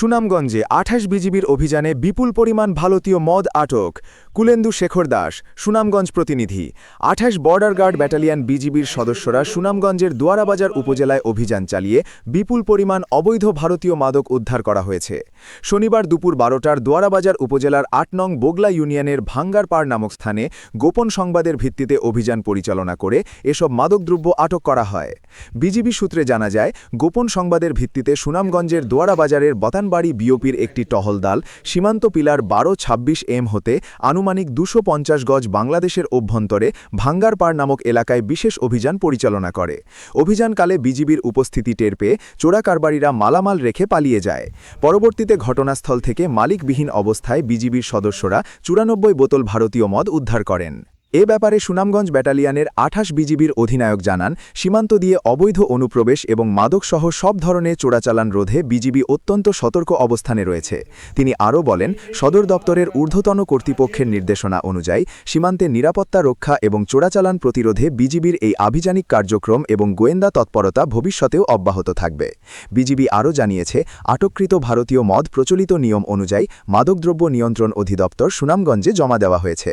সুনামগঞ্জে আঠাশ বিজিবির অভিযানে বিপুল পরিমাণ ভারতীয় মদ আটক। কুলেন্দু শেখর দাস, সুনামগঞ্জ প্রতিনিধি। আঠাশ বর্ডার গার্ড ব্যাটালিয়ন বিজিবির সদস্যরা সুনামগঞ্জের দুয়ারাবাজার উপজেলায় অভিযান চালিয়ে বিপুল পরিমাণ অবৈধ ভারতীয় মাদক উদ্ধার করা হয়েছে। শনিবার দুপুর বারোটার দুয়ারাবাজার উপজেলার আট নং বোগলা ইউনিয়নের ভাঙ্গারপাড় নামক স্থানে গোপন সংবাদের ভিত্তিতে অভিযান পরিচালনা করে এসব মাদকদ্রব্য আটক করা হয়। বিজিবি সূত্রে জানা যায়, গোপন সংবাদের ভিত্তিতে সুনামগঞ্জের দোয়ারাবাজারের বতানবাড়ি বিওপির একটি টহল দল সীমান্ত পিলার বারো ছাব্বিশ এম হতে আনুমানিক দুশো গজ বাংলাদেশের অভ্যন্তরে ভাঙ্গারপাড় নামক এলাকায় বিশেষ অভিযান পরিচালনা করে। অভিযানকালে বিজিবির উপস্থিতি টের পেয়ে চোরাকারবারীরা মালামাল রেখে পালিয়ে যায়। পরবর্তীতে ঘটনাস্থল থেকে মালিকবিহীন অবস্থায় বিজিবির সদস্যরা চুরানব্বই বোতল ভারতীয় মদ উদ্ধার করেন। এ ব্যাপারে সুনামগঞ্জ ব্যাটালিয়নের আঠাশ বিজিবির অধিনায়ক জানান, সীমান্ত দিয়ে অবৈধ অনুপ্রবেশ এবং মাদকসহ সব ধরনের চোরাচালান রোধে বিজিবি অত্যন্ত সতর্ক অবস্থানে রয়েছে। তিনি আরও বলেন, সদর দপ্তরের ঊর্ধ্বতন কর্তৃপক্ষের নির্দেশনা অনুযায়ী সীমান্তে নিরাপত্তা রক্ষা এবং চোরাচালান প্রতিরোধে বিজিবির এই আভিযানিক কার্যক্রম এবং গোয়েন্দা তৎপরতা ভবিষ্যতেও অব্যাহত থাকবে। বিজিবি আরও জানিয়েছে, আটককৃত ভারতীয় মদ প্রচলিত নিয়ম অনুযায়ী মাদকদ্রব্য নিয়ন্ত্রণ অধিদপ্তর সুনামগঞ্জে জমা দেওয়া হয়েছে।